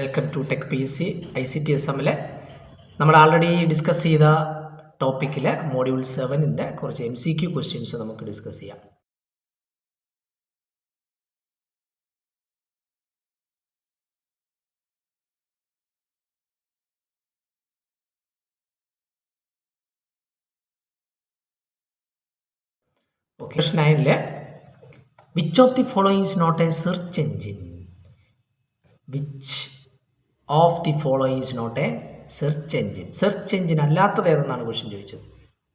Welcome to tech P S C I C T S എമ്മിൽ നമ്മൾ already discuss ചെയ്ത ടോപ്പിക്കിൽ മോഡ്യൂൾ സെവനിന്റെ കുറച്ച് എം സി ക്യു ക്വസ്റ്റ്യൻസ് നമുക്ക് ഡിസ്കസ് ചെയ്യാം. Question നയനിലെ which of the following is not a search engine which of the following is not a search engine search engine അല്ലാത്തത് ഏതെന്നാണ് ക്വസ്റ്റ്യൻ ചോദിച്ചത്.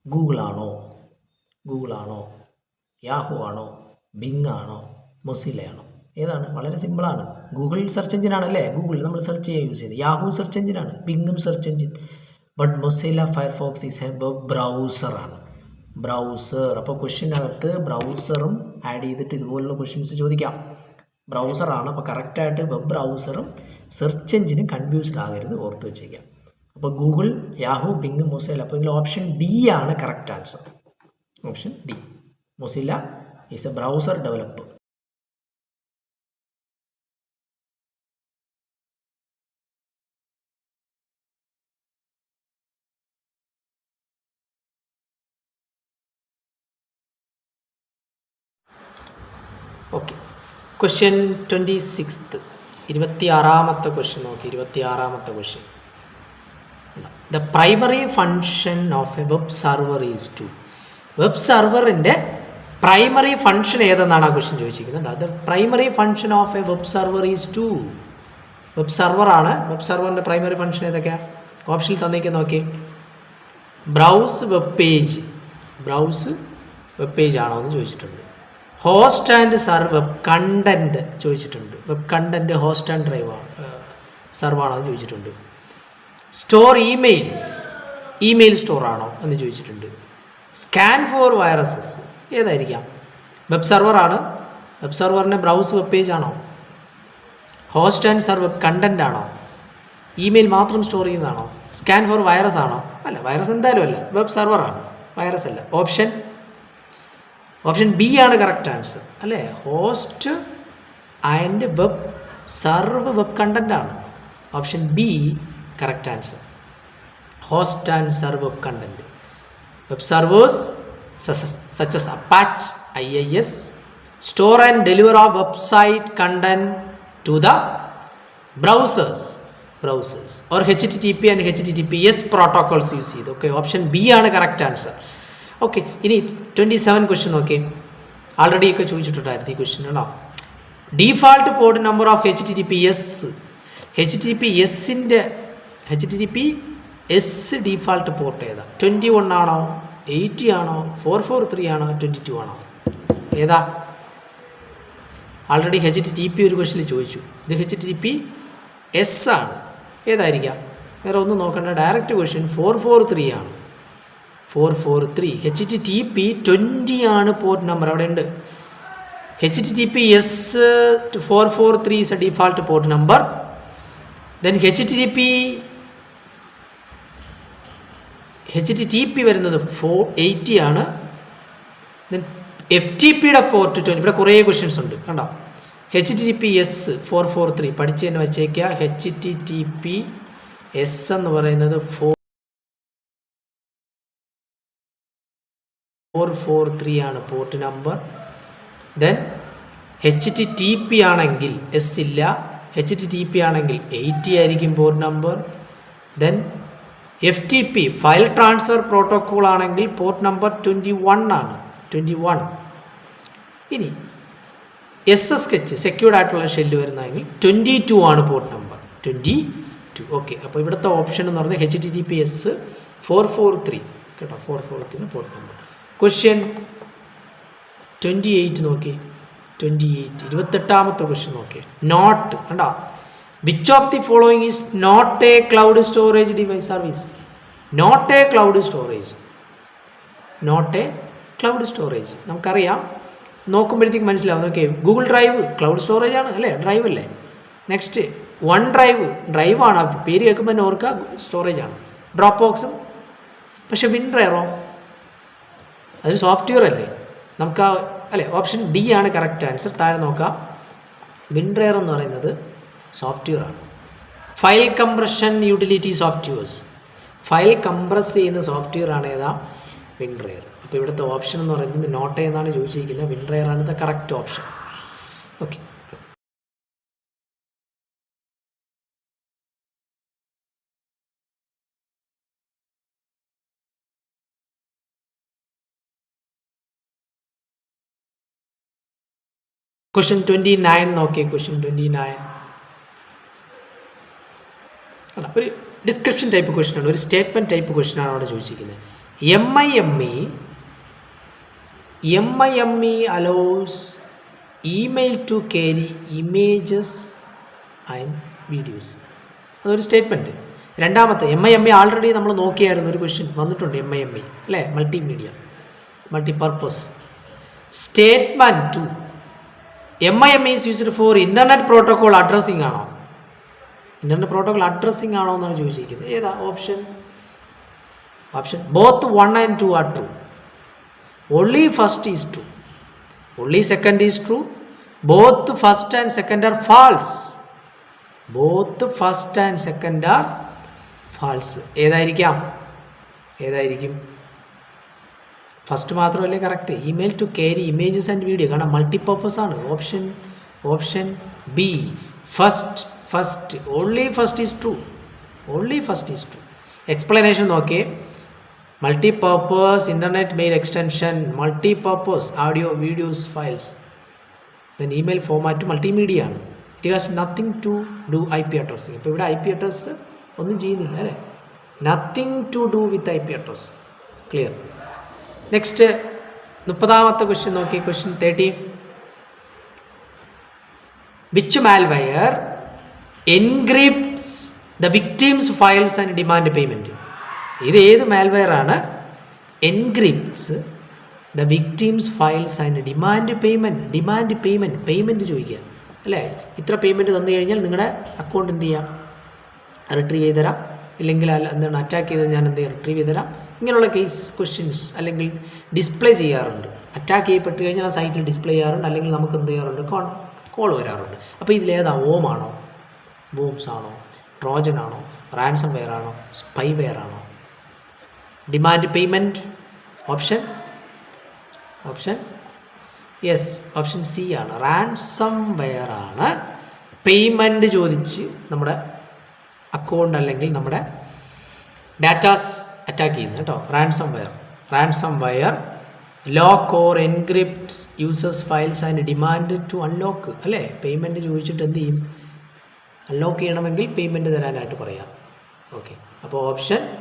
ഗൂഗിളാണോ ഗൂഗിളാണോ ആണോ? യാഹു ആണോ? ബിങ് ആണോ? മൊസില ആണോ? ഏതാണ്? വളരെ സിമ്പിളാണ് ഗൂഗിൾ സെർച്ച് എഞ്ചിൻ ആണല്ലേ? ഗൂഗിൾ നമ്മൾ സെർച്ച് ചെയ്യാൻ യൂസ് ചെയ്യുന്നത്. യാഹു സെർച്ച് എഞ്ചിനാണ് ബിങ്ങും search engine but Mozilla Firefox is a web ബ്രൗസറാണ് browser അപ്പോൾ ക്വസ്റ്റ്യനകത്ത് ബ്രൗസറും ആഡ് ചെയ്തിട്ട് ഇതുപോലുള്ള ക്വസ്റ്റ്യൻസ് ചോദിക്കാം. ബ്രൗസറാണ് അപ്പോൾ കറക്റ്റായിട്ട് വെബ് ബ്രൗസറും സെർച്ച് എഞ്ചിനും കൺഫ്യൂസ്ഡ് ആകരുത് ഓർത്ത് വെച്ചേക്കാം. അപ്പോൾ ഗൂഗിൾ യാഹു ബിങ് മൊസൈല. അപ്പോൾ ഇതിൽ ഓപ്ഷൻ ഡി ആണ് correct answer option D Mozilla is a browser develop question twenty sixth ഇരുപത്തി ആറാമത്തെ ക്വസ്റ്റ്യൻ നോക്കി. ഇരുപത്തി ആറാമത്തെ question the primary function of a web server is to web സർവറിന്റെ primary function ഏതെന്നാണ് ആ ക്വസ്റ്റ്യൻ ചോദിച്ചിരിക്കുന്നത്? അത് primary function of a web server is to web സർവറാണ് web സർവറിന്റെ പ്രൈമറി ഫങ്ഷൻ ഏതൊക്കെയാണ് ഓപ്ഷനിൽ തന്നേക്ക് നോക്കി. Browse web page browse web page ആണോ എന്ന് ചോദിച്ചിട്ടുണ്ട്. Host and serve web content ചോദിച്ചിട്ടുണ്ട്. Web content host and drive serve ആണോ എന്ന് ചോദിച്ചിട്ടുണ്ട്. സ്റ്റോർ ഇമെയിൽസ് ഇമെയിൽ സ്റ്റോർ ആണോ എന്ന് ചോദിച്ചിട്ടുണ്ട്. സ്കാൻ ഫോർ വൈറസസ് ഏതായിരിക്കാം? വെബ് സർവറാണ് വെബ് സർവറിന്റെ ബ്രൗസ് വെബ് പേജ് ആണോ? ഹോസ്റ്റ് ആൻഡ് സർവ് കണ്ടന്റ് ആണോ? ഇമെയിൽ മാത്രം സ്റ്റോർ ചെയ്യുന്നതാണോ? സ്കാൻ ഫോർ വൈറസ് ആണോ? അല്ല വൈറസ് എന്തായാലും അല്ല. വെബ് സർവറാണ് വൈറസ് അല്ല. ഓപ്ഷൻ ഓപ്ഷൻ ബി ആണ് കറക്റ്റ് ആൻസർ അല്ലേ? Host and web serve web content ആണ്. Option B correct answer host and serve web content web servers such as Apache I I S store and deliver of website content to the browsers browsers or H T P and H T T P S protocols use ചെയ്ത് okay option B ആണ് correct answer okay ഇനി twenty seven question നോക്കി already ഒക്കെ ചോദിച്ചിട്ടുണ്ടായിരുന്നു ഈ question കേട്ടോ default port number of H T T P S H T T എസിന്റെ H T T P S default port ഏതാ? ട്വന്റി വൺ ആണോ? എയ്റ്റി ആണോ? ഫോർ ഫോർ ത്രീ ആണോ? ട്വന്റി ടു ആണോ? ഏതാ? Already H T T P ഒരു ക്വസ്റ്റിൽ ചോദിച്ചു. ഇത് H T T P S ആണ്. ഏതായിരിക്കാം? വേറെ ഒന്ന് നോക്കേണ്ട. Direct question four four three ആണ്. Four four three H T T P twenty ആണ് പോർട്ട് നമ്പർ അവിടെ ഉണ്ട്. H T T P S four four three is a default port number then H T T P H T T P വരുന്നത് four eighty ആണ്. Then F T പിയുടെ port twenty ഇവിടെ കുറേ questions ഉണ്ട്. കണ്ടോ? H T T P S four four three പഠിച്ച് തന്നെ വെച്ചേക്കുക. H T T P S എന്ന് പറയുന്നത് ഫോർ ഫോർ ഫോർ ത്രീ ആണ് port number then H T T P ആണെങ്കിൽ എസ് ഇല്ല. എച്ച് ടി ടി പി ആണെങ്കിൽ എയ്റ്റി ആയിരിക്കും port number then F T P file transfer protocol ആണെങ്കിൽ port number twenty one ആണ്. Twenty one ഇനി S S H secured ആയിട്ടുള്ള shell വരുന്നതെങ്കിൽ twenty two ആണ് port number twenty two okay അപ്പോൾ ഇവിടുത്തെ ഓപ്ഷൻ എന്ന് പറഞ്ഞാൽ H T T P S four four three കേട്ടോ four four three port number question twenty eight നോക്കി. ട്വന്റി എയ്റ്റ് ഇരുപത്തെട്ടാമത്തെ ക്വസ്റ്റ്യൻ നോക്കി. നോട്ട് കണ്ടോ? Which of the following is not a cloud storage device service not a cloud storage not a cloud storage നമുക്കറിയാം. നോക്കുമ്പോഴത്തേക്ക് മനസ്സിലാവും. നോക്കി Google Drive cloud storage ആണ് അല്ലേ? ഡ്രൈവ് അല്ലേ? നെക്സ്റ്റ് വൺ ഡ്രൈവ് ഡ്രൈവ് ആണ് പേര് കേൾക്കുമ്പോൾ തന്നെ ഓർക്കുക സ്റ്റോറേജ് ആണ്. ഡ്രോപ്പ് ബോക്സും പക്ഷെ വിൻ ഡ്രൈവറോ അതൊരു സോഫ്റ്റ്വെയർ അല്ലേ? നമുക്ക് ആ അല്ലേ ഓപ്ഷൻ ഡി ആണ് കറക്റ്റ് ആൻസർ താഴെ നോക്കാം. വിൻഡ്രെയർ എന്ന് പറയുന്നത് സോഫ്റ്റ്വെയർ ആണ്. File compression utility softwares file compress ചെയ്യുന്ന സോഫ്റ്റ്വെയർ ആണ് ഏതാ? വിൻഡ്രെയർ അപ്പോൾ ഇവിടുത്തെ ഓപ്ഷൻ എന്ന് പറയുന്നത് നോട്ട് എന്നാണ് ചോദിച്ചിരിക്കുന്നത്. വിൻഡ്രെയർ ആണ് the correct option okay question twenty nine നോക്കിയേ ക്വസ്റ്റ്യൻ ട്വന്റി നയൻ ഒരു ഡിസ്ക്രിപ്ഷൻ ടൈപ്പ് ക്വസ്റ്റ്യൻ ആണ് ഒരു സ്റ്റേറ്റ്മെന്റ് ടൈപ്പ് ക്വസ്റ്റ്യൻ ആണ് അവിടെ ചോദിച്ചിരിക്കുന്നത്. M I M E M I M E allows email to carry images and videos അതൊരു statement രണ്ടാമത്തെ M I M E already നമ്മൾ നോക്കിയായിരുന്നു ഒരു ക്വസ്റ്റ്യൻ വന്നിട്ടുണ്ട് എം ഐ എം ഇ അല്ലേ? Multimedia multipurpose statement two M I M is used for internet protocol addressing ആണോ? Internet protocol addressing ആണോ എന്നാണ് ചോദിച്ചിരിക്കുന്നത്. ഏതാ? Option option both one and two are true only first is true only second is true both first and second are false both first and second are false ഏതായിരിക്കാം? ഏതായിരിക്കും? First മാത്രമല്ലേ correct email to carry images and video കാരണം multipurpose ആണ്. Option option B first first only first is true only first is true explanation നോക്കിയേ. Multipurpose internet mail extension multipurpose audio videos files then email format multimedia ആണ്. It has nothing to do I P addressing ഇപ്പോൾ ഇവിടെ I P address ഒന്നും ചെയ്യുന്നില്ല അല്ലേ? Nothing to do with I P address clear next മുപ്പതാമത്തെ question നോക്കി question thirty which malware encrypts the victims files and demand payment ഇത് ഏത് malware ആണ്? Encrypts the victims files and demand payment demand payment payment ചോദിക്കുക. അല്ലേ? ഇത്ര payment തന്നു കഴിഞ്ഞാൽ നിങ്ങളുടെ അക്കൗണ്ട് എന്ത് ചെയ്യാം? റിട്രീവ് ചെയ്ത് തരാം ഇല്ലെങ്കിൽ എന്താണ് അറ്റാക്ക് ചെയ്ത് ഞാൻ എന്ത് ചെയ്യാം? റിട്രീവ് ചെയ്ത് തരാം ഇങ്ങനെയുള്ള കേസ് ക്വസ്റ്റ്യൻസ് അല്ലെങ്കിൽ ഡിസ്പ്ലേ ചെയ്യാറുണ്ട്. അറ്റാക്ക് ചെയ്യപ്പെട്ട് കഴിഞ്ഞാൽ ആ സൈറ്റിൽ ഡിസ്പ്ലേ ചെയ്യാറുണ്ട്. അല്ലെങ്കിൽ നമുക്ക് എന്ത് ചെയ്യാറുണ്ട്? കോൺ കോൾ വരാറുണ്ട്. അപ്പോൾ ഇതിലേതാ ഓമാണോ ബോംസ് ആണോ? ട്രോജൻ ആണോ? റാൻസം വെയർ ആണോ? സ്പൈ വെയർ ആണോ? Demand payment option option yes option C ആണ്. റാൻസം വെയർ ആണ്. പേയ്മെന്റ് ചോദിച്ച് നമ്മുടെ അക്കൗണ്ട് അല്ലെങ്കിൽ നമ്മുടെ ഡാറ്റാസ് അറ്റാക്ക് ചെയ്യുന്നത് കേട്ടോ. Ransomware ransomware lock or encrypts users files and demand to unlock അല്ലേ? പേയ്മെന്റ് ചോദിച്ചിട്ട് എന്ത് ചെയ്യും? അൺലോക്ക് ചെയ്യണമെങ്കിൽ പേയ്മെന്റ് തരാനായിട്ട് പറയാം. ഓക്കെ അപ്പോൾ ഓപ്ഷൻ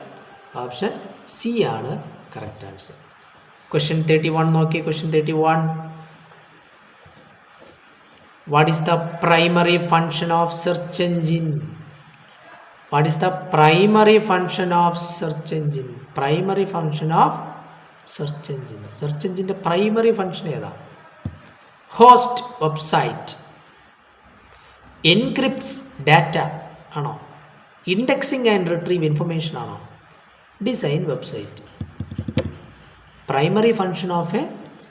ഓപ്ഷൻ സി ആണ് correct answer question thirty one Nokia. Question thirty one what is the primary function of search engine what is the primary function of search engine primary function of search engine search എൻജിന്റെ primary function ഏതാ? Host website encrypts data ആണോ? Indexing and retrieve information ആണോ? Design website primary function of a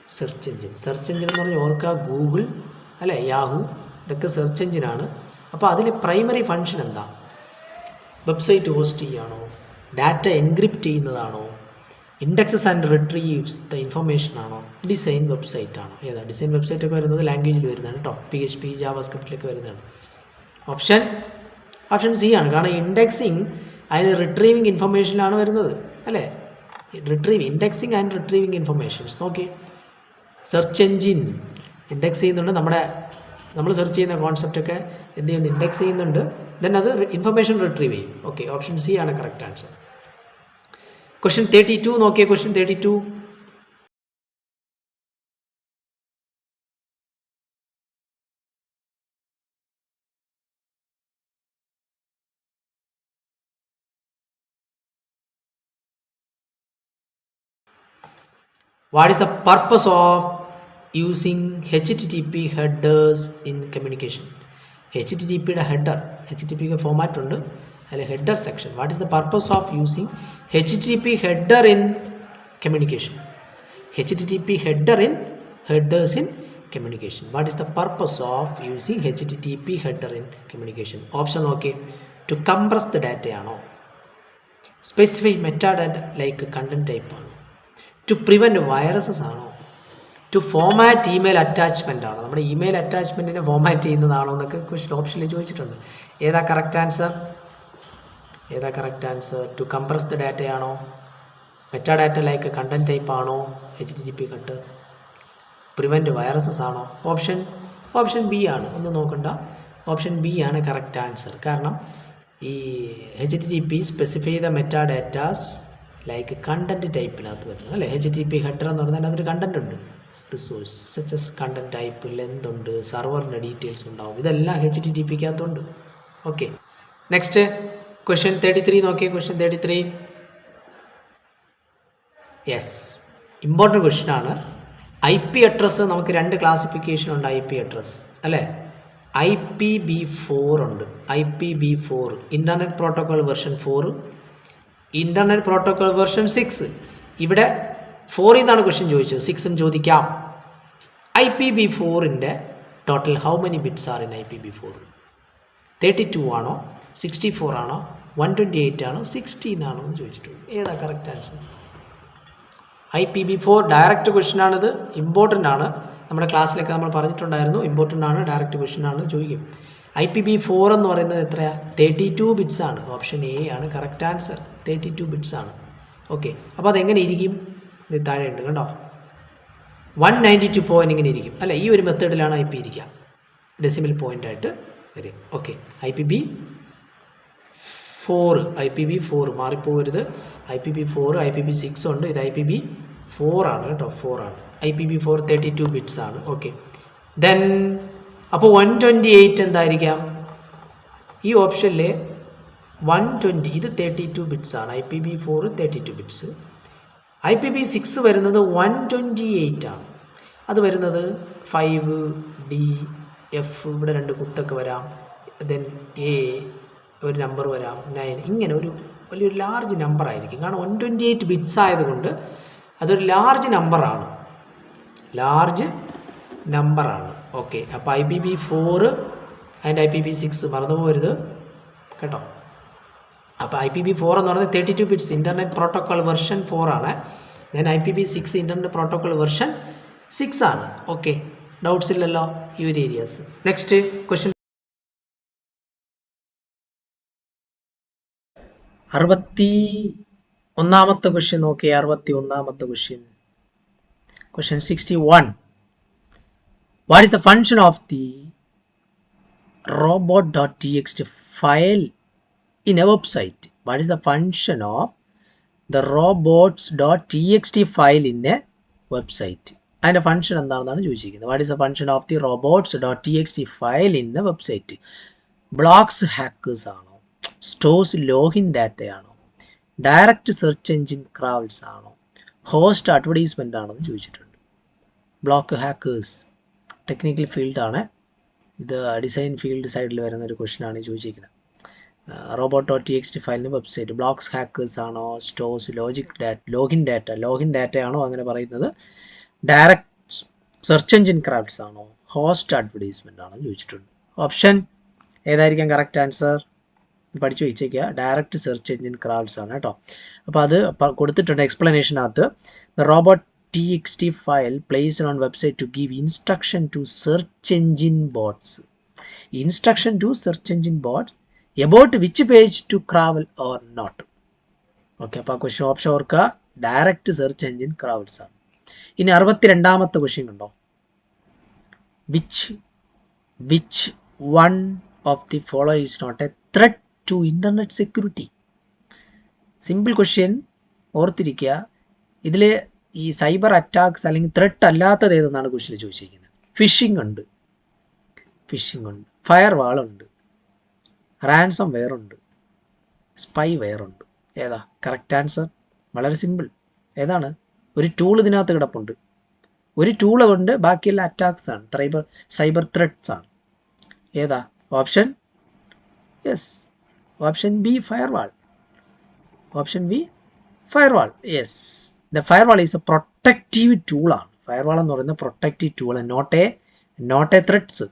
search engine search engine എന്ന് പറഞ്ഞാൽ ഓർക്കുക Google അല്ലേ Yahoo ഇതൊക്കെ search എഞ്ചിനാണ് അപ്പോൾ അതിൽ പ്രൈമറി ഫങ്ഷൻ എന്താ? വെബ്സൈറ്റ് ഹോസ്റ്റ് ചെയ്യുകയാണോ ഡാറ്റ എൻക്രിപ്റ്റ് ചെയ്യുന്നതാണോ? Indexes and retrieves the information ആണോ? ഡിസൈൻ വെബ്സൈറ്റ് ആണോ? ഏതാ? ഡിസൈൻ വെബ്സൈറ്റ് ഒക്കെ വരുന്നത് ലാംഗ്വേജിൽ വരുന്നതാണ് കേട്ടോ പി എച്ച് പി ജാവ സ്ക്രിപ്റ്റിലൊക്കെ വരുന്നതാണ്. ഓപ്ഷൻ ഓപ്ഷൻ സി ആണ്. കാരണം ഇൻഡെക്സിങ് അതിന് റിട്രീവിങ് ഇൻഫർമേഷനിലാണ് വരുന്നത്. അല്ലേ? Retrieve indexing and retrieving informations നോക്കി സെർച്ച് എൻജിൻ ഇൻഡെക്സ് ചെയ്യുന്നുണ്ട്. നമ്മുടെ നമ്മൾ സെർച്ച് ചെയ്യുന്ന കോൺസെപ്റ്റൊക്കെ എന്ത് ചെയ്യുന്നു? ഇൻഡെക്സ് ചെയ്യുന്നുണ്ട്. ദെൻ അത് ഇൻഫർമേഷൻ റിട്രീവ് ചെയ്യും. ഓക്കെ ഓപ്ഷൻ സി ആണ് correct answer question thirty two Nokia question thirty two what is the purpose of using HTTP headers in communication? H T T പിയുടെ ഹെഡർ എച്ച് ടി പിക്ക് format ഉണ്ട്. അതിൽ header section what is the purpose of using H T P header in communication H T T P header in headers in communication what is the purpose of using H T T P header in communication option നോക്കി. To compress the ഡാറ്റയാണോ specify meta data like content ആണോ? To prevent viruses ആണോ? To format email attachment ആണ്. നമ്മുടെ email അറ്റാച്ച്മെന്റിനെ format ചെയ്യുന്നതാണോ എന്നൊക്കെ question ഓപ്ഷനിൽ ചോദിച്ചിട്ടുണ്ട്. ഏതാ കറക്റ്റ് ആൻസർ ഏതാ correct answer to compress the ഡാറ്റയാണോ meta data like content type ആണോ? H T G P cut prevent viruses ആണോ? ഓപ്ഷൻ ഓപ്ഷൻ ബി ആണ്. ഒന്ന് നോക്കണ്ട. ഓപ്ഷൻ ബി ആണ് കറക്റ്റ് ആൻസർ കാരണം ഈ H T G P specify ചെയ്ത മെറ്റാ ഡാറ്റാസ് ലൈക്ക് കണ്ടന്റ് ടൈപ്പിനകത്ത് വരുന്നത്. അല്ലേ? എച്ച് ടി പി ഹെഡർ എന്ന് പറഞ്ഞാൽ അതൊരു കണ്ടന്റ് ഉണ്ട്. Resource such as content type length ഉണ്ട് സർവറിന്റെ ഡീറ്റെയിൽസ് ഉണ്ടാവും. ഇതെല്ലാം H T T പിക്കകത്തുണ്ട് okay next question thirty three നോക്കിയ question thirty three yes important question ആണ്. ഐ പി അഡ്രസ്സ് നമുക്ക് രണ്ട് ക്ലാസിഫിക്കേഷൻ ഉണ്ട് ഐ പി അഡ്രസ്സ് അല്ലേ? ഐ പി ബി ഫോർ ഉണ്ട്. I P v four internet protocol version four internet protocol version six ഇവിടെ ഫോറിൽ നിന്നാണ് question ചോദിച്ചത്. സിക്സും ചോദിക്കാം. ഐ പി ബി ഫോറിന്റെ total how many bits are in I P v four? Thirty two ആണോ? Sixty four ആണോ? വൺ ട്വന്റി എയ്റ്റ് ആണോ? സിക്സ്റ്റീൻ ആണോ എന്ന് ചോദിച്ചിട്ടുണ്ട്. ഏതാ correct answer I P v four direct question ആണിത്. ഇമ്പോർട്ടന്റ് ആണ്. നമ്മുടെ ക്ലാസ്സിലൊക്കെ നമ്മൾ പറഞ്ഞിട്ടുണ്ടായിരുന്നു. ഇമ്പോർട്ടന്റ് ആണ് ഡയറക്റ്റ് ക്വസ്റ്റ്യൻ ആണ് ചോദിക്കും. ഐ പി ബി ഫോർ എന്ന് പറയുന്നത് എത്രയാണ് തേർട്ടി ടു ബിറ്റ്സ് ആണ്. ഓപ്ഷൻ എ ആണ് correct answer thirty two bits ആണ്. ഓക്കെ അപ്പോൾ അതെങ്ങനെ ഇരിക്കും? ഇത് താഴെ ഉണ്ട് കണ്ടോ? വൺ നയന്റി ടു പോയിന്റ് ഇങ്ങനെ ഇരിക്കും. അല്ല ഈ ഒരു മെത്തേഡിലാണ് ഐ പി ഇരിക്കുക. ഡെസിമൽ പോയിന്റ് ആയിട്ട് വരും okay I P v four I P v four മാറിപ്പോകരുത് I P v four I P v six ഉണ്ട്. ഇത് ഐ പി ബി ഫോർ ആണ് കേട്ടോ. ഫോർ ആണ്. I P v four thirty two bits ആണ്. Okay then അപ്പോൾ one twenty eight എന്തായിരിക്കാം? ഈ ഓപ്ഷനിൽ വൺ ട്വന്റി ഇത് തേർട്ടി ടു ബിറ്റ്സ് ആണ്. I P v four thirty two bits I P v six വരുന്നത് വൺ ട്വന്റി എയ്റ്റ് ആണ്. അത് വരുന്നത് ഫൈവ് ഡി എഫ് ഇവിടെ രണ്ട് കുത്തൊക്കെ വരാം. ദെൻ എ ഒരു നമ്പർ വരാം. നയൻ ഇങ്ങനെ ഒരു വലിയൊരു ലാർജ് നമ്പർ ആയിരിക്കും. കാരണം വൺ ട്വന്റി എയ്റ്റ് ബിറ്റ്സ് ആയതുകൊണ്ട് അതൊരു ലാർജ് നമ്പറാണ് ലാർജ് നമ്പറാണ് ഓക്കെ അപ്പോൾ I P v four and I P v six മറന്നു കേട്ടോ? അപ്പോൾ ഐ പി ബി ഫോർ എന്ന് പറയുന്നത് thirty two bits internet protocol version four ആണ്. Then I P v six internet protocol version six ആണ്. Okay doubts ഇല്ലല്ലോ ഈ ഒരു ഏരിയാസ് നെക്സ്റ്റ് ക്വസ്റ്റ്യൻ അറുപത്തി ഒന്നാമത്തെ ക്വസ്റ്റ്യൻ നോക്കി അറുപത്തി ഒന്നാമത്തെ question question sixty one what is the function of the robot dot T X T file? In a website. What is the function of the robots.txt file in a website? അതിന്റെ ഫംഗ്ഷൻ എന്താണെന്നാണ് ചോദിച്ചിരിക്കുന്നത്. What is the function of the robots dot T X T file in the website blocks hackers ആണോ? Stores login ഡാറ്റയാണോ direct search engine ക്രാവൽസ് ആണോ? Host advertisement ആണോ എന്ന് ചോദിച്ചിട്ടുണ്ട് ബ്ലോക്ക് ഹാക്കേഴ്സ് ടെക്നിക്കൽ ഫീൽഡാണ് ഇത് ഡിസൈൻ ഫീൽഡ് സൈഡിൽ വരുന്ന ഒരു ക്വസ്റ്റൻ ആണ് ചോദിച്ചിരിക്കുന്നത്. റോബോട്ട് ടി എക്സ് ടി ഫയലിന് വെബ്സൈറ്റ്. ബ്ലോക്സ് ഹാക്കേഴ്സ് ആണോ? Stores logic data login data login data ആണോ അങ്ങനെ പറയുന്നത്. ഡയറക്റ്റ് സെർച്ച് എഞ്ചിൻ ക്രാഫ്റ്റ്സ് ആണോ? ഹോസ്റ്റ് അഡ്വർടൈസ്മെന്റ് ആണോ എന്ന് ചോദിച്ചിട്ടുണ്ട്. ഓപ്ഷൻ ഏതായിരിക്കും? Correct answer. പഠിച്ചു വെച്ചേക്കുക ഡയറക്റ്റ് സെർച്ച് എഞ്ചിൻ ക്രാഫ്റ്റ്സ് ആണ് കേട്ടോ. അപ്പോൾ അത് കൊടുത്തിട്ടുണ്ട് എക്സ്പ്ലനേഷനകത്ത്. The robot T X T file place on website to give instruction to search engine bots instruction to search engine bots about which page to crawl or not okay അപ്പോൾ ആ question option ഓർക്കുക. Direct search engine ക്രാവൽസ് ആണ്. ഇനി അറുപത്തിരണ്ടാമത്തെ question കണ്ടോ which which one of the follow is not a threat to internet security simple question ഓർത്തിരിക്കുക. ഇതിൽ ഈ സൈബർ അറ്റാക്സ് അല്ലെങ്കിൽ ത്രെട്ട് അല്ലാത്തത് ഏതെന്നാണ് ക്വസ്റ്റ്യൻ ചോദിച്ചിരിക്കുന്നത്? ഫിഷിംഗ് ഉണ്ട്. ഫിഷിംഗ് ഉണ്ട്. ഫയർ വാൾ ഉണ്ട്. റാൻസം വെയർ ഉണ്ട് സ്പൈ വെയർ ഉണ്ട് ഏതാ? കറക്റ്റ് ആൻസർ വളരെ സിമ്പിൾ ഏതാണ്? ഒരു ടൂൾ ഇതിനകത്ത് കിടപ്പുണ്ട്. ഒരു ടൂൾ കൊണ്ട് ബാക്കിയെല്ലാം അറ്റാക്സ് ആണ്. സൈബർ സൈബർ ത്രെഡ്സ് ആണ്. ഏതാ? Option yes option B firewall option B firewall yes the firewall is a protective ടൂളാണ് ഫയർവാൾ എന്ന് പറയുന്നത് protective tool not a not a threats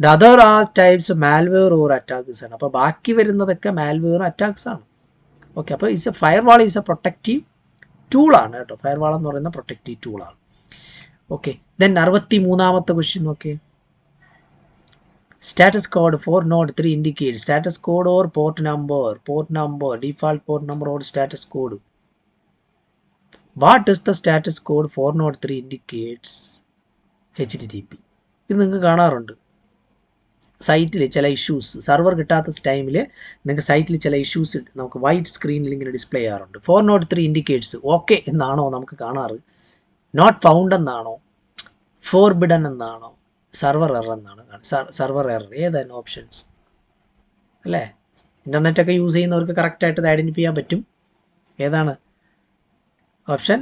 the other are types malware or attacks ആണ്. അപ്പോൾ ബാക്കി വരുന്നതൊക്കെ malware attacks ആണ്. Okay അപ്പോൾ is a firewall is a protective ടൂളാണ് കേട്ടോ. ഫയർ വാൾ എന്ന് പറയുന്ന പ്രൊട്ടക്റ്റീവ് ടൂളാണ് ഓക്കെ ദെൻ അറുപത്തി മൂന്നാമത്തെ ക്വസ്റ്റ്യൻ നോക്കിയേ. Status code 4 node 3 indicates status code or port number port number default port number or status code. What does the status code 4 node 3 indicates P ഇത് നിങ്ങൾക്ക് കാണാറുണ്ട്. സൈറ്റിൽ ചില ഇഷ്യൂസ് സെർവർ കിട്ടാത്ത ടൈമിൽ നിങ്ങൾക്ക് സൈറ്റിൽ ചില ഇഷ്യൂസ് നമുക്ക് വൈറ്റ് സ്ക്രീനിൽ ഇങ്ങനെ ഡിസ്പ്ലേ ചെയ്യാറുണ്ട്. Four naught three indicates okay എന്നാണോ നമുക്ക് കാണാറ്? നോട്ട് ഫൗണ്ട് എന്നാണോ? ഫോർ ബിഡൻ എന്നാണോ? സെർവർ എറർ എന്നാണ് സെർവർ എറർ ഏതായിരുന്നു ഓപ്ഷൻസ് അല്ലേ? ഇന്റർനെറ്റ് ഒക്കെ യൂസ് ചെയ്യുന്നവർക്ക് കറക്റ്റായിട്ട് ഇത് ഐഡന്റിഫൈ ചെയ്യാൻ പറ്റും. ഏതാണ്? Option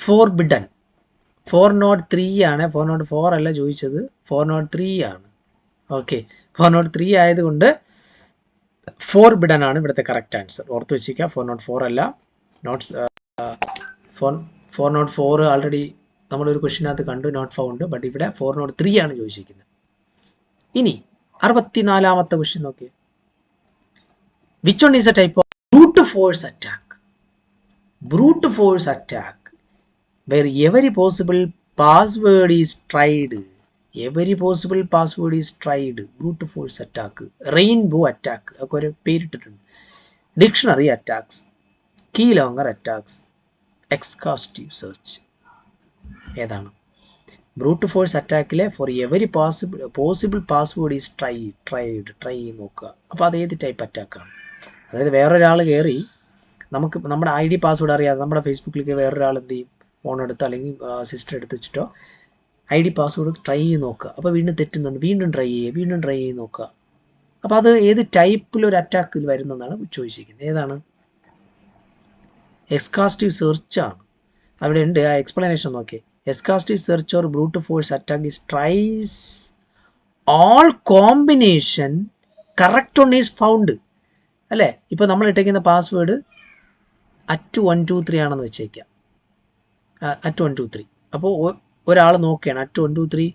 forbidden four naught three ആണ്. ഫോർ നോട്ട് ഫോർ അല്ല ചോദിച്ചത്. ഫോർ നോട്ട് ത്രീ ആണ്. ഓക്കെ. ഫോർ നോട്ട് ത്രീ ആയതുകൊണ്ട് ഫോർ ബിഡൻ ആണ് ഇവിടുത്തെ കറക്റ്റ് ആൻസർ. ഓർത്ത് വെച്ചിരിക്കുക. ഫോർ നോട്ട് ഫോർ അല്ല. Naught four four naught four already നമ്മളൊരു ക്വസ്റ്റിനകത്ത് കണ്ടു നോട്ട് ഫൗണ്ട്. ബട്ട് ഇവിടെ ഫോർ നോട്ട് ത്രീ ആണ് ചോദിച്ചിരിക്കുന്നത്. ഇനി അറുപത്തിനാലാമത്തെ ക്വസ്റ്റ്യൻ നോക്കി which one is a type of brute force attack brute force attack where every possible password is tried every possible password is tried brute force attack rainbow attack ഒക്കെ ഒരു പേരിട്ടിട്ടുണ്ട്. Dictionary attacks key logger attacks exhaustive search ഏതാണ് brute force അറ്റാക്കിലെ for every possible possible password is try tried try നോക്കുക. അപ്പോൾ അത് ഏത് type അറ്റാക്കാണ് അതായത് വേറൊരാൾ കയറി നമുക്ക് നമ്മുടെ ഐ ഡി പാസ്വേഡ് അറിയാതെ നമ്മുടെ ഫേസ്ബുക്കിലേക്ക് വേറൊരാൾ എന്ത് ചെയ്യും? ഫോൺ എടുത്ത് അല്ലെങ്കിൽ സിസ്റ്റർ എടുത്ത് വെച്ചിട്ടോ ഐ ഡി പാസ്വേഡ് ട്രൈ ചെയ്ത് നോക്കുക. അപ്പോൾ വീണ്ടും തെറ്റുന്നുണ്ട്. വീണ്ടും ട്രൈ ചെയ്യുക. വീണ്ടും ട്രൈ ചെയ്ത് നോക്കുക. അപ്പോൾ അത് ഏത് ടൈപ്പിലൊരു അറ്റാക്കിൽ വരുന്നതെന്നാണ് ചോദിച്ചിരിക്കുന്നത്. ഏതാണ്? എക്സ്കാസ്റ്റീവ് സെർച്ച് ആണ്. അവിടെ ഉണ്ട്. ആ എക്സ്പ്ലനേഷൻ നോക്കിയേ. Exhaustive search or brute force attack is tries all combination correct one is found അല്ലേ? ഇപ്പോൾ നമ്മൾ ഇട്ടേക്കുന്ന password at one two three ആണെന്ന് വെച്ചേക്കാം. At one two three. അപ്പോൾ ഒരാൾ നോക്കുകയാണ് അറ്റ് വൺ ടു ത്രീ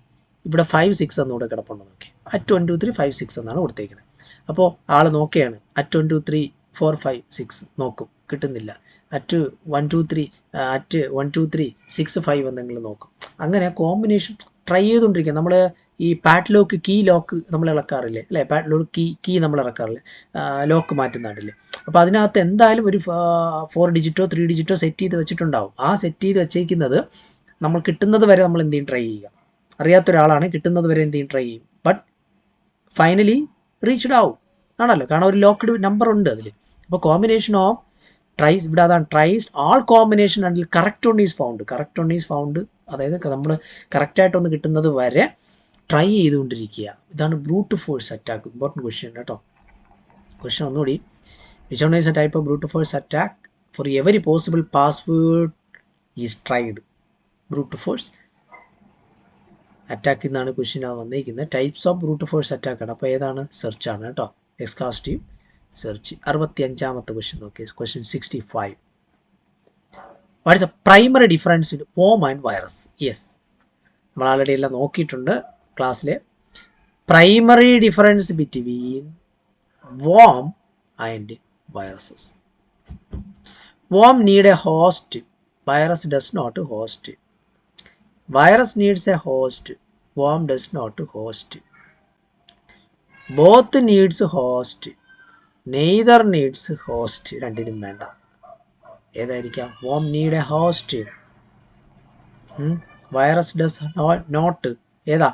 ഇവിടെ ഫൈവ് സിക്സ് എന്നൂടെ കിടപ്പുണ്ട് നോക്കി. At one two three five six എന്നാണ് കൊടുത്തേക്കുന്നത് അപ്പോൾ ആൾ നോക്കുകയാണ് at one two three four five six നോക്കും. കിട്ടുന്നില്ല. At one two three at one two three six five എന്തെങ്കിലും നോക്കും. അങ്ങനെ കോമ്പിനേഷൻ ട്രൈ ചെയ്തുകൊണ്ടിരിക്കുക നമ്മൾ ഈ പാറ്റ് ലോക്ക് കീ ലോക്ക് നമ്മൾ ഇളക്കാറില്ലേ? അല്ലേ? പാറ്റ് ലോക്ക് കീ കീ നമ്മൾ ഇറക്കാറില്ലേ? ലോക്ക് മാറ്റുന്നുണ്ടല്ലേ അപ്പോൾ അതിനകത്ത് എന്തായാലും ഒരു ഫോർ ഡിജിറ്റോ ത്രീ ഡിജിറ്റോ സെറ്റ് ചെയ്ത് വെച്ചിട്ടുണ്ടാവും. ആ സെറ്റ് ചെയ്ത് വെച്ചേക്കുന്നത് നമ്മൾ കിട്ടുന്നത് വരെ നമ്മൾ എന്ത് ചെയ്യും? ട്രൈ ചെയ്യുക. അറിയാത്ത ഒരാളാണ് കിട്ടുന്നത് വരെ എന്ത് ചെയ്യും? ട്രൈ ചെയ്യും. ബട്ട് ഫൈനലി റീച്ച്ഡ് ആവും ആണല്ലോ? കാരണം ഒരു ലോക്ക്ഡ് നമ്പർ ഉണ്ട് അതിൽ അപ്പോൾ കോമ്പിനേഷൻ ഓഫ് ട്രൈസ് ഇവിടെ അതാണ് ട്രൈസ് ആൾ കോമ്പിനേഷൻ ആണെങ്കിൽ correct one is found correct one is found അതായത് നമ്മൾ കറക്റ്റായിട്ടൊന്ന് കിട്ടുന്നത് വരെ ട്രൈ ചെയ്തുകൊണ്ടിരിക്കുക. ഇതാണ് brute force attack important question കേട്ടോ. ക്വസ്റ്റ്യൻ ഒന്നുകൂടി. Which one is a type of brute force attack for every possible password is tried brute force attack എന്നാണ് ക്വസ്റ്റ്യൻ വന്നിരിക്കുന്നത് types of brute force attack ആണ്. അപ്പോൾ ഏതാണ്? Search ആണ് കേട്ടോ. എക്സ്കാസ്റ്റീവ് search അറുപത്തി അഞ്ചാമത്തെ ക്വസ്റ്റ്യൻ നോക്കി question sixty five what is a primary difference in worm and virus yes നമ്മൾ ആൾറെഡി എല്ലാം നോക്കിയിട്ടുണ്ട്. ക്ലാസ്സിൽ primary difference between worm and viruses worm need a host virus does not host virus needs a host worm does not host both needs host neither needs host രണ്ടിനും വേണ്ട. ഏതായിരിക്കാം? Worm need a host virus does not ഏതാ?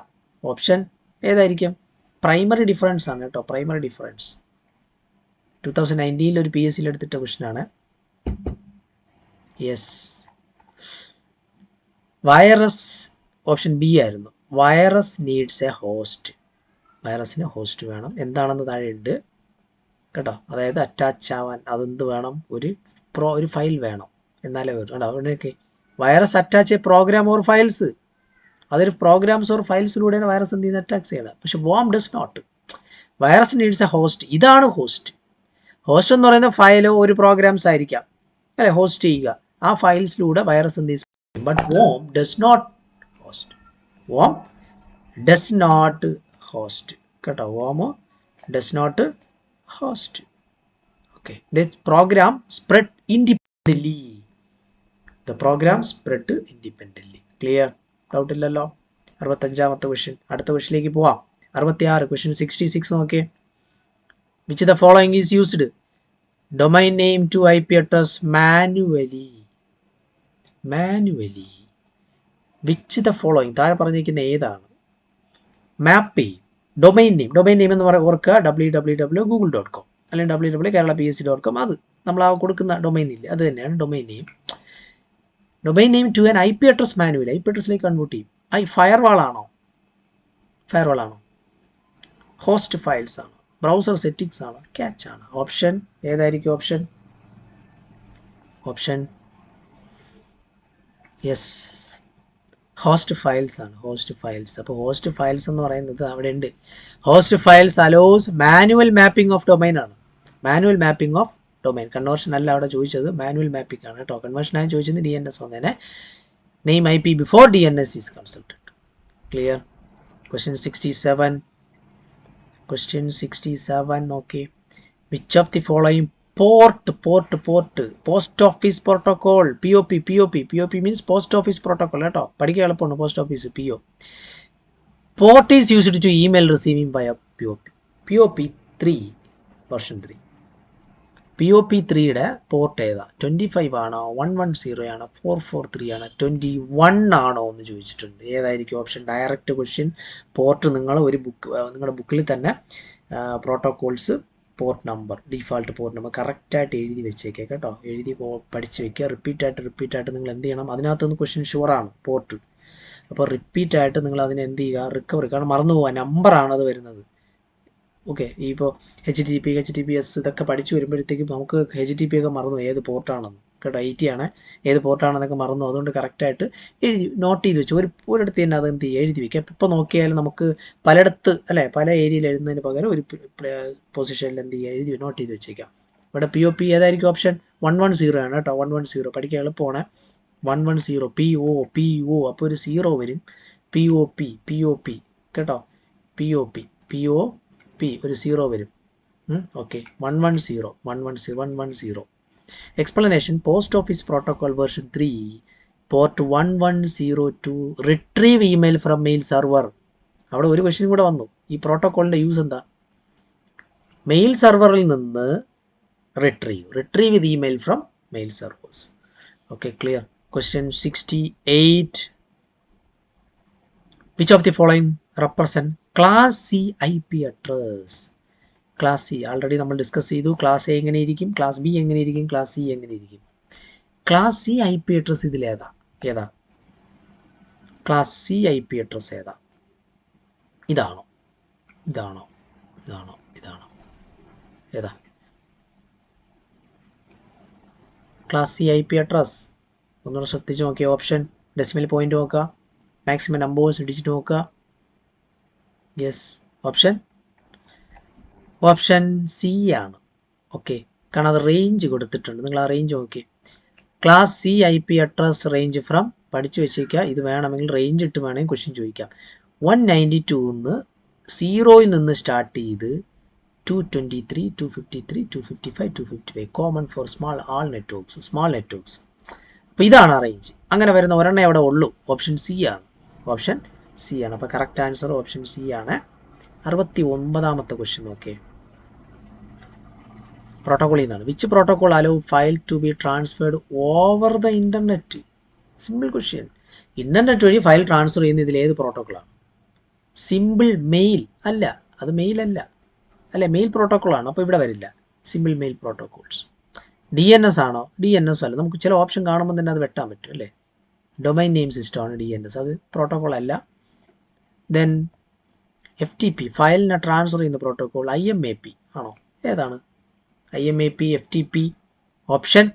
Option ഏതായിരിക്കും? Primary difference ആണ് കേട്ടോ. Primary difference two thousand നയന്റീനിൽ ഒരു P S സിയിൽ എടുത്തിട്ട ക്വസ്റ്റൻ ആണ്. യെസ് വൈറസ് ഓപ്ഷൻ ബി ആയിരുന്നു. വൈറസ് നീഡ്സ് എ ഹോസ്റ്റ് വൈറസിന് ഹോസ്റ്റ് വേണം. എന്താണെന്ന് താഴെ ഉണ്ട് കേട്ടോ. അതായത് അറ്റാച്ച് ആവാൻ അതെന്ത് വേണം? ഒരു പ്രോ ഒരു ഫയൽ വേണം. എന്നാലേ വരും. കേട്ടോ അവിടെ virus attach a program or files അതൊരു പ്രോഗ്രാംസ് ഓർ ഫയൽസിലൂടെയാണ് വൈറസ് എന്ത് ചെയ്യുന്നത്? അറ്റാക്സ് ചെയ്യുന്നത്. പക്ഷെ worm does not virus needs a host ഇതാണ് ഹോസ്റ്റ് ഹോസ്റ്റ് എന്ന് പറയുന്ന ഫയലോ ഒരു പ്രോഗ്രാംസ് ആയിരിക്കാം. അല്ലെ? ഹോസ്റ്റ് ചെയ്യുക. ആ ഫയൽസിലൂടെ വൈറസ് എന്ത് ചെയ്യും? But worm does not host worm does not host കേട്ടോ? വോമോ does not host okay the program spread independently the program spread independently clear doubt ഇല്ലല്ലോ. അറുപത്തഞ്ചാമത്തെ ക്വസ്റ്റ്യൻ അടുത്ത ക്വസ്റ്റ്യനിലേക്ക് പോവാം. അറുപത്തിയാറ് ക്വസ്റ്റ്യൻ സിക്സ്റ്റി സിക്സ് നോക്കിയേ. Which the following is used domain name to I P address manually manually which the following താഴെ പറഞ്ഞിരിക്കുന്ന ഏതാണ്? Map domain name domain name എന്ന് പറയുക ഓർക്കുക. W W W Google dot com അല്ലെങ്കിൽ W W Kerala P S C dot com അത്. നമ്മൾ ആ കൊടുക്കുന്ന ഡൊമൈൻ ഇല്ല? അത് തന്നെയാണ് domain name domain name to an I P address manual I P അഡ്രസ്സിലേക്ക് കൺവേർട്ട് ചെയ്യും. ഐ ഫയർ വാൾ ആണോ? ഫയർ വാൾ ആണോ? ഹോസ്റ്റ് ഫയൽസ് ആണ്? ബ്രൗസർ സെറ്റിങ്സ് ആണ്? ക്യാച്ച് ആണ്? ഓപ്ഷൻ ഏതായിരിക്കും option option yes host files ആണ്. ഹോസ്റ്റ് ഫയൽസ് അപ്പോൾ ഹോസ്റ്റ് ഫയൽസ് എന്ന് പറയുന്നത് അവിടെ ഉണ്ട്. Host files allows manual mapping of domain ആണ്. Manual mapping of domain conversion അല്ല അവിടെ ചോദിച്ചത്. മാനുവൽ മാപ്പിംഗ് ആണ് കേട്ടോ. കൺവേർഷൻ ആയി ചോദിച്ചത് ഡി എൻ എസ് വന്നേനെ. Name I P before D N S is consulted clear question sixty seven question sixty seven okay which of the following port port port post office protocol P O P P O P P O P means post office protocol കേട്ടോ. പഠിക്കാൻ എളുപ്പമാണ് post office P O port is used to email receiving by P O P P O P three version three P O P ത്രീയുടെ port ഏതാ? Twenty five ആണോ? One one zero ആണോ? Four four three ആണോ? Twenty one ആണോ എന്ന് ചോദിച്ചിട്ടുണ്ട്. ഏതായിരിക്കും option direct question port നിങ്ങൾ ഒരു ബുക്ക് നിങ്ങളുടെ ബുക്കിൽ തന്നെ protocols port number default port number കറക്റ്റായിട്ട് എഴുതി വെച്ചേക്കുക കേട്ടോ. എഴുതി പഠിച്ച് വെക്കുക. റിപ്പീറ്റ് ആയിട്ട് റിപ്പീറ്റ് ആയിട്ട് നിങ്ങൾ എന്ത് ചെയ്യണം? അതിനകത്തുനിന്ന് ക്വസ്റ്റ്യൻ ഷുവറാണ് പോർട്ട് അപ്പോൾ റിപ്പീറ്റ് ആയിട്ട് നിങ്ങൾ അതിനെ എന്ത് ചെയ്യുക? റിക്കവറി കാരണം മറന്നു പോകാൻ നമ്പറാണ് അത് വരുന്നത്. ഓക്കെ ഈ ഇപ്പോൾ H T P H T P S ഇതൊക്കെ പഠിച്ചു വരുമ്പോഴത്തേക്കും നമുക്ക് എച്ച് ടി പി ഒക്കെ മറന്നു ഏത് പോർട്ടാണെന്ന് കേട്ടോ ഐ ടി ആണ്. ഏത് പോർട്ടാണെന്നൊക്കെ മറന്നു. അതുകൊണ്ട് കറക്റ്റായിട്ട് എഴുതി നോട്ട് ചെയ്ത് വെച്ചു. ഒരു ഒരിടത്ത് തന്നെ അത് എന്ത് എഴുതി വെക്കുക. ഇപ്പോൾ നോക്കിയാലും നമുക്ക് പലയിടത്ത് അല്ലേ പല ഏരിയയിൽ എഴുതുന്നതിന് പകരം ഒരു പൊസിഷനിൽ എന്ത് ചെയ്യുക? എഴുതി നോട്ട് ചെയ്ത് വെച്ചേക്കാം ഇവിടെ പി ഒ പി ഏതായിരിക്കും ഓപ്ഷൻ വൺ വൺ സീറോ ആണ് കേട്ടോ. വൺ വൺ സീറോ പഠിക്കാൻ എളുപ്പമാണ്. One one zero P O P O അപ്പോൾ ഒരു സീറോ വരും. P O P P O P കേട്ടോ? P O P P O P ഒരു സീറോ വരും. Okay one one zero one one zero one one zero explanation post office protocol version three port one one zero to retrieve email from mail server അവിടെ ഒരു question കൂടെ വന്നു. ഈ പ്രോട്ടോകോളിന്റെ use എന്താ? Mail സെർവറിൽ നിന്ന് retrieve retrieve with email from mail servers okay clear question sixty eight which of the following represent class C I P address class C already നമ്മൾ discuss ചെയ്തു. ക്ലാസ് എ എങ്ങനെ ഇരിക്കും? ക്ലാസ് ബി എങ്ങനെ ഇരിക്കും? Class C എങ്ങനെ ഇരിക്കും? Class C I P address ഏതാ? ഏതാ? Class C I P address ഏതാ? ഇതാണോ? ഇതാണോ? ഇതാണോ? ഇതാണോ? ഏതാ? Class C I P address ഒന്നുകൂടെ ശ്രദ്ധിച്ച് നോക്കിയ. ഓപ്ഷൻ ഡെസിമൽ പോയിന്റ് നോക്കുക. മാക്സിമം നമ്പേഴ്സ് ഡിജിറ്റ് നോക്കുക. യെസ് ഓപ്ഷൻ ഓപ്ഷൻ സി ആണ്. ഓക്കെ കാരണം അത് റേഞ്ച് കൊടുത്തിട്ടുണ്ട്. നിങ്ങൾ ആ റേഞ്ച് നോക്കി class C I P address range from പഠിച്ചു വെച്ചേക്കുക. ഇത് വേണമെങ്കിൽ റേഞ്ച് ഇട്ട് വേണമെങ്കിൽ ക്വസ്റ്റ്യൻ ചോദിക്കാം. വൺ നയന്റി ടൂന്ന് സീറോയിൽ നിന്ന് സ്റ്റാർട്ട് ചെയ്ത് to twenty three to fifty three to fifty five to fifty five common for small all networks small networks അപ്പോൾ ഇതാണ് ആ റേഞ്ച് അങ്ങനെ വരുന്ന ഒരെണ്ണം അവിടെ ഉള്ളൂ. ഓപ്ഷൻ സി ആണ്. ഓപ്ഷൻ സി ആണ്. അപ്പോൾ കറക്റ്റ് ആൻസർ ഓപ്ഷൻ സി ആണ്. അറുപത്തി ഒൻപതാമത്തെ ക്വസ്റ്റ്യൻ നോക്കിയേ പ്രോട്ടോകോളിൽ നിന്നാണ്. Which protocol allow file to be transferred over the internet simple question internet വഴി ഫയൽ ട്രാൻസ്ഫർ ചെയ്യുന്ന ഇതിൽ ഏത് പ്രോട്ടോക്കോളാണ് സിമ്പിൾ മെയിൽ അല്ല. അത് മെയിൽ അല്ല. അല്ലെ? മെയിൽ പ്രോട്ടോക്കോളാണ് അപ്പോൾ ഇവിടെ വരില്ല. Simple mail protocols D N S ആണോ? ഡി എൻ എസ് അല്ല. നമുക്ക് ചില ഓപ്ഷൻ കാണുമ്പോൾ തന്നെ അത് വെട്ടാൻ പറ്റും. അല്ലേ? ഡൊമൈൻ നെയിം സിസ്റ്റം ആണ് ഡി എൻ എസ് അത് പ്രോട്ടോക്കോൾ അല്ല. ദെൻ എഫ് ടി പി ഫയലിനെ ട്രാൻസ്ഫർ ചെയ്യുന്ന protocol I M A P ആണോ? ഏതാണ്? I M A P F T P option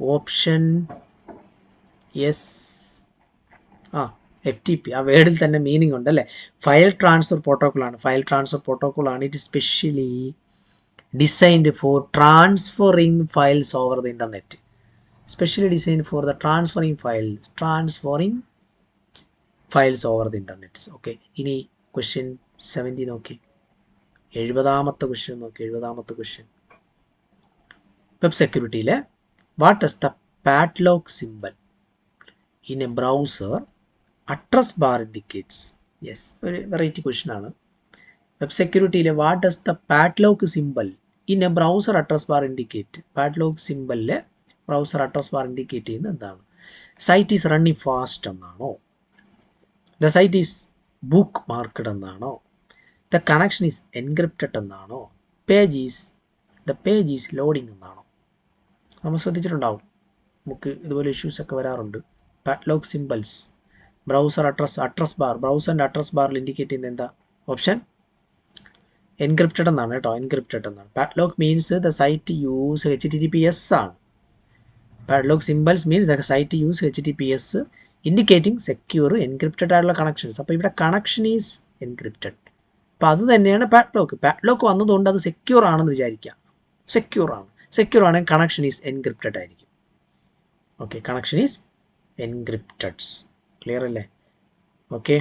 option S ആ എഫ് ടി പി ആ വേർഡിൽ തന്നെ മീനിങ് ഉണ്ട് അല്ലേ? ഫയൽ ട്രാൻസ്ഫർ പ്രോട്ടോകോൾ ആണ്. ഫയൽ ട്രാൻസ്ഫർ പ്രോട്ടോകോൾ ആണ്. It specially designed for transferring files over the internet specially designed for the transferring files transferring files over the internets okay ഇനി question seventy നോക്കി. എഴുപതാമത്തെ ക്വസ്റ്റ്യൻ നോക്കി. എഴുപതാമത്തെ question web സെക്യൂരിറ്റിയിലെ what is the padlock symbol in a browser address bar indicates yes ഒരു variety question ആണ്. Web സെക്യൂരിറ്റിയിലെ what is the padlock symbol in a browser address bar indicate padlock സിമ്പലിലെ browser address bar indicate ചെയ്യുന്നത് എന്താണ്? Site is running fast എന്നാണോ? The site is bookmarked എന്നാണോ? The connection is encrypted എന്നാണോ? Page is the page is loading എന്നാണോ? നമ്മൾ ശ്രദ്ധിച്ചിട്ടുണ്ടാവും. നമുക്ക് ഇതുപോലെ ഇഷ്യൂസ് ഒക്കെ വരാറുണ്ട്. Padlock symbols browser address address bar ബ്രൗസറിന്റെ address ബാറിൽ ഇൻഡിക്കേറ്റ് ചെയ്യുന്ന എന്താ? ഓപ്ഷൻ എൻക്രിപ്റ്റഡ് എന്നാണ് കേട്ടോ എൻക്രിപ്റ്റഡ് എന്നാണ്. Padlock means the site use H T T P S ആണ്. Padlock symbols means the site use H T P S indicating secure encrypted ആയിട്ടുള്ള connections അപ്പോൾ ഇവിടെ കണക്ഷൻ ഈസ് എൻക്രിപ്റ്റഡ് അപ്പോൾ അത് തന്നെയാണ് പാഡ്ലോക്ക് പാഡ്ലോക്ക് വന്നതുകൊണ്ട് അത് സെക്യൂർ ആണെന്ന് വിചാരിക്കുക. സെക്യൂർ ആണ്. സെക്യൂർ ആണെങ്കിൽ കണക്ഷൻ ഈസ് എൻക്രിപ്റ്റഡ് ആയിരിക്കും. Okay connection is encrypted clear അല്ലേ? ഓക്കെ